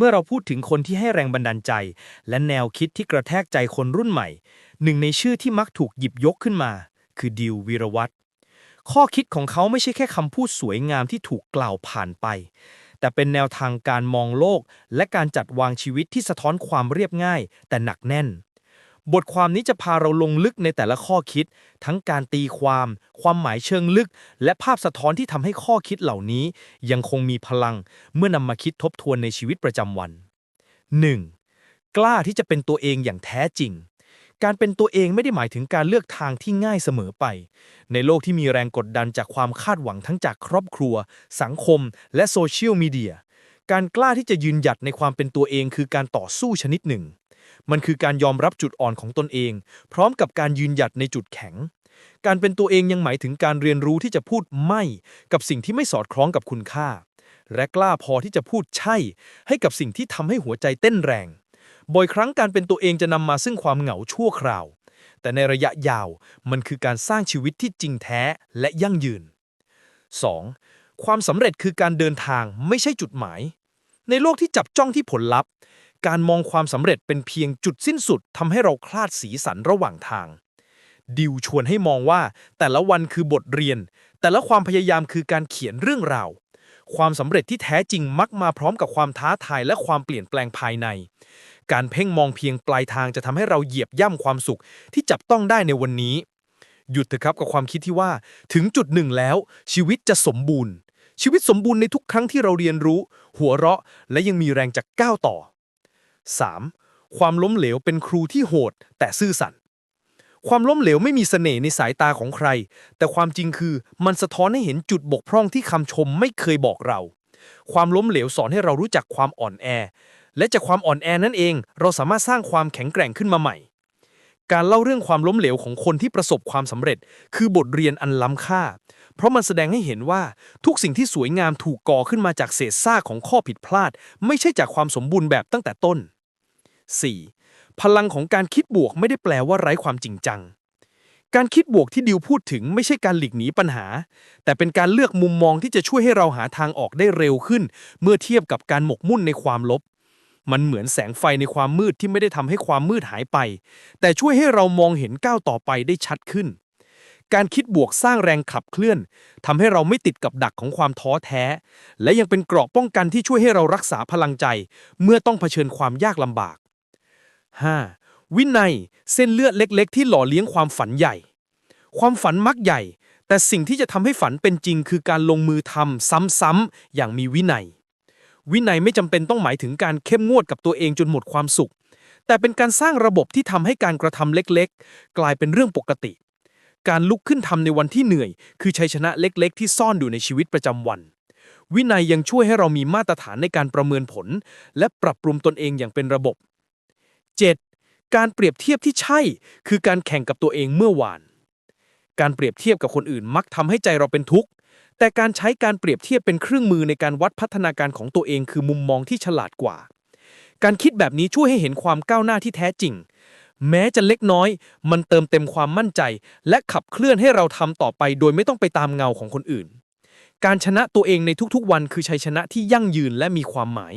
เมื่อเราพูดถึงคนที่ให้แรงบันดาลใจ และแนวคิดที่กระแทกใจคนรุ่นใหม่ หนึ่งในชื่อที่มักถูกหยิบยกขึ้นมา คือดิววีรวัตรข้อคิดของเขาไม่ใช่แค่คำพูดสวยงามที่ถูกกล่าวผ่านไป แต่เป็นแนวทางการมองโลก และการจัดวางชีวิตที่สะท้อนความเรียบง่าย แต่หนักแน่น บทความนี้จะพาเราลงลึกในแต่ละข้อคิด ทั้งการตีความ ความหมายเชิงลึก และภาพสะท้อนที่ทำให้ข้อคิดเหล่านี้ ยังคงมีพลังเมื่อนำมาคิดทบทวนในชีวิตประจำวัน 1. กล้าที่จะเป็นตัวเองอย่างแท้จริง การเป็นตัวเองไม่ได้หมายถึงการเลือกทางที่ง่ายเสมอไป ในโลกที่มีแรงกดดันจากความคาดหวังทั้งจากครอบครัว สังคม และโซเชียลมีเดียการกล้าที่จะยืนหยัดในความเป็นตัวเองคือการต่อสู้ชนิดหนึ่ง มันคือการยอมรับจุดอ่อนของตนเอง พร้อมกับการยืนหยัดในจุดแข็ง การเป็นตัวเองยังหมายถึงการเรียนรู้ที่จะพูดไม่ กับสิ่งที่ไม่สอดคล้องกับคุณค่า และกล้าพอที่จะพูดใช่ ให้กับสิ่งที่ทำให้หัวใจเต้นแรง บ่อยครั้งการเป็นตัวเองจะนำมาซึ่งความเหงาชั่วคราว แต่ในระยะยาวมันคือการสร้างชีวิตที่จริงแท้และยั่งยืน 2. ความสำเร็จคือการเดินทางไม่ใช่จุดหมาย ในโลกที่จับจ้องที่ผลลัพธ์ การมองความสำเร็จเป็นเพียงจุดสิ้นสุดทำให้เราคลาดสีสันระหว่างทาง ดิวชวนให้มองว่าแต่ละวันคือบทเรียน แต่ละความพยายามคือการเขียนเรื่องราว ความสำเร็จที่แท้จริงมักมาพร้อมกับความท้าทายและความเปลี่ยนแปลงภายใน การเพ่งมองเพียงปลายทางจะทำให้เราเหยียบย่ำความสุขที่จับต้องได้ในวันนี้ หยุดเถอะครับกับความคิดที่ว่า ถึงจุดหนึ่งแล้ว ชีวิตจะสมบูรณ์ชีวิตสมบูรณ์ในทุกครั้งที่เราเรียนรู้ หัวเราะ และยังมีแรงจะก้าวต่อ 3. ความล้มเหลวเป็นครูที่โหด แต่ซื่อสัตย์ความล้มเหลวไม่มีเสน่ห์ในสายตาของใคร แต่ความจริงคือมันสะท้อนให้เห็นจุดบกพร่องที่คำชมไม่เคยบอกเรา ความล้มเหลวสอนให้เรารู้จักความอ่อนแอ และจากความอ่อนแอนั่นเอง เราสามารถสร้างความแข็งแกร่งขึ้นมาใหม่ การเล่าเรื่องความล้มเหลวของคนที่ประสบความสำเร็จ คือบทเรียนอันล้ำค่า เพราะมันแสดงให้เห็นว่าทุกสิ่งที่สวยงามถูกก่อขึ้นมาจากเศษซากของข้อผิดพลาด ไม่ใช่จากความสมบูรณ์แบบตั้งแต่ต้น 4. พลังของการคิดบวกไม่ได้แปลว่าไร้ความจริงจัง การคิดบวกที่ดิวพูดถึงไม่ใช่การหลีกหนีปัญหา แต่เป็นการเลือกมุมมองที่จะช่วยให้เราหาทางออกได้เร็วขึ้น เมื่อเทียบกับการหมกมุ่นในความลบ มันเหมือนแสงไฟในความมืดที่ไม่ได้ทำให้ความมืดหายไป แต่ช่วยให้เรามองเห็นก้าวต่อไปได้ชัดขึ้นการคิดบวกสร้างแรงขับเคลื่อนทำให้เราไม่ติดกับดักของความท้อแท้ และยังเป็นเกราะป้องกันที่ช่วยให้เรารักษาพลังใจ เมื่อต้องเผชิญความยากลำบาก 5. วินัย เส้นเลือดเล็ก ๆ ที่หล่อเลี้ยงความฝันใหญ่ ความฝันมักใหญ่ แต่สิ่งที่จะทำให้ฝันเป็นจริง คือการลงมือทำซ้ำๆอย่างมีวินัย วินัยไม่จำเป็นต้องหมายถึงการเข้มงวดกับตัวเองจนหมดความสุข แต่เป็นการสร้างระบบที่ทำให้การกระทำเล็กๆ กลายเป็นเรื่องปกติ การลุกขึ้นทำในวันที่เหนื่อย คือชัยชนะเล็กๆ ที่ซ่อนอยู่ในชีวิตประจำวันวินัยยังช่วยให้เรามีมาตรฐานในการประเมินผล และปรับปรุงตนเองอย่างเป็นระบบ 7. การเปรียบเทียบที่ใช่ คือการแข่งกับตัวเองเมื่อวาน การเปรียบเทียบกับคนอื่นมักทำให้ใจเราเป็นทุกข์ แต่การใช้การเปรียบเทียบเป็นเครื่องมือในการวัดพัฒนาการของตัวเองคือมุมมองที่ฉลาดกว่า การคิดแบบนี้ช่วยให้เห็นความก้าวหน้าที่แท้จริง แม้จะเล็กน้อย มันเติมเต็มความมั่นใจ และขับเคลื่อนให้เราทำต่อไป โดยไม่ต้องไปตามเงาของคนอื่น การชนะตัวเองในทุกๆ วันคือชัยชนะที่ยั่งยืนและมีความหมาย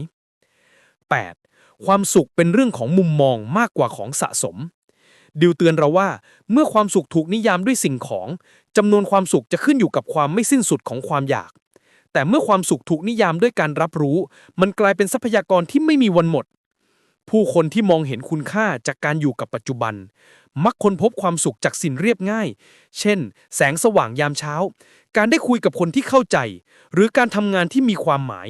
8. ความสุขเป็นเรื่องของมุมมองมากกว่าของสะสม ดิวเตือนเราว่า เมื่อความสุขถูกนิยามด้วยสิ่งของจำนวนความสุขจะขึ้นอยู่กับความไม่สิ้นสุดของความอยาก แต่เมื่อความสุขถูกนิยามด้วยการรับรู้ มันกลายเป็นทรัพยากรที่ไม่มีวันหมด ผู้คนที่มองเห็นคุณค่าจากการอยู่กับปัจจุบัน มักค้นพบความสุขจากสิ่งเรียบง่าย เช่น แสงสว่างยามเช้า การได้คุยกับคนที่เข้าใจ หรือการทำงานที่มีความหมาย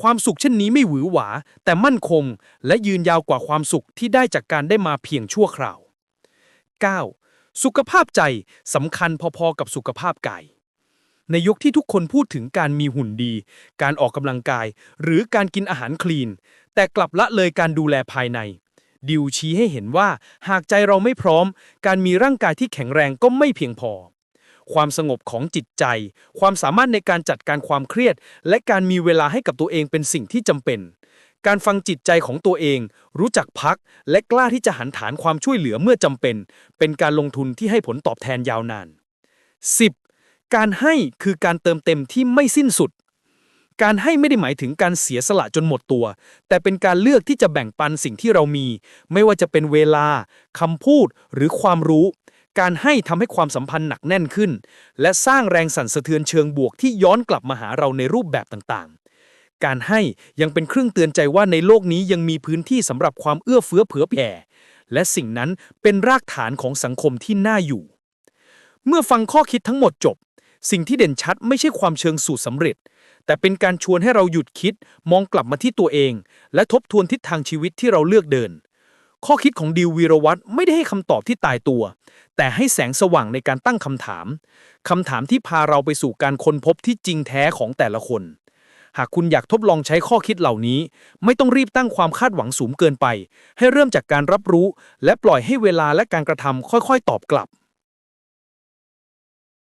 ความสุขเช่นนี้ไม่หวือหวา แต่มั่นคง และยืนยาวกว่าความสุขที่ได้จากการได้มาเพียงชั่วคราว 9. สุขภาพใจสำคัญพอๆกับสุขภาพกาย ในยุคที่ทุกคนพูดถึงการมีหุ่นดี การออกกำลังกาย หรือการกินอาหารคลีน แต่กลับละเลยการดูแลภายใน ดิวชี้ให้เห็นว่าหากใจเราไม่พร้อม การมีร่างกายที่แข็งแรงก็ไม่เพียงพอ ความสงบของจิตใจ ความสามารถในการจัดการความเครียด และการมีเวลาให้กับตัวเองเป็นสิ่งที่จำเป็น การฟังจิตใจของตัวเอง รู้จักพัก และกล้าที่จะหันฐานความช่วยเหลือเมื่อจำเป็น เป็นการลงทุนที่ให้ผลตอบแทนยาวนาน 10. การให้คือการเติมเต็มที่ไม่สิ้นสุดการให้ไม่ได้หมายถึงการเสียสละจนหมดตัว แต่เป็นการเลือกที่จะแบ่งปันสิ่งที่เรามี ไม่ว่าจะเป็นเวลาคำพูดหรือความรู้ การให้ทำให้ความสัมพันธ์หนักแน่นขึ้น และสร้างแรงสั่นสะเทือนเชิงบวกที่ย้อนกลับมาหาเราในรูปแบบต่างๆ การให้ยังเป็นเครื่องเตือนใจว่าในโลกนี้ยังมีพื้นที่สำหรับความเอื้อเฟื้อเผื่อแผ่ และสิ่งนั้นเป็นรากฐานของสังคมที่น่าอยู่ เมื่อฟังข้อคิดทั้งหมดจบ สิ่งที่เด่นชัดไม่ใช่ความเชิงสูตรสำเร็จ แต่เป็นการชวนให้เราหยุดคิด มองกลับมาที่ตัวเอง และทบทวนทิศทางชีวิตที่เราเลือกเดินข้อคิดของดิววีรวัตรไม่ได้ให้คำตอบที่ตายตัว แต่ให้แสงสว่างในการตั้งคำถาม คำถามที่พาเราไปสู่การค้นพบที่จริงแท้ของแต่ละคน หากคุณอยากทดลองใช้ข้อคิดเหล่านี้ ไม่ต้องรีบตั้งความคาดหวังสูงเกินไป ให้เริ่มจากการรับรู้ และปล่อยให้เวลาและการกระทำค่อยๆ ตอบกลับ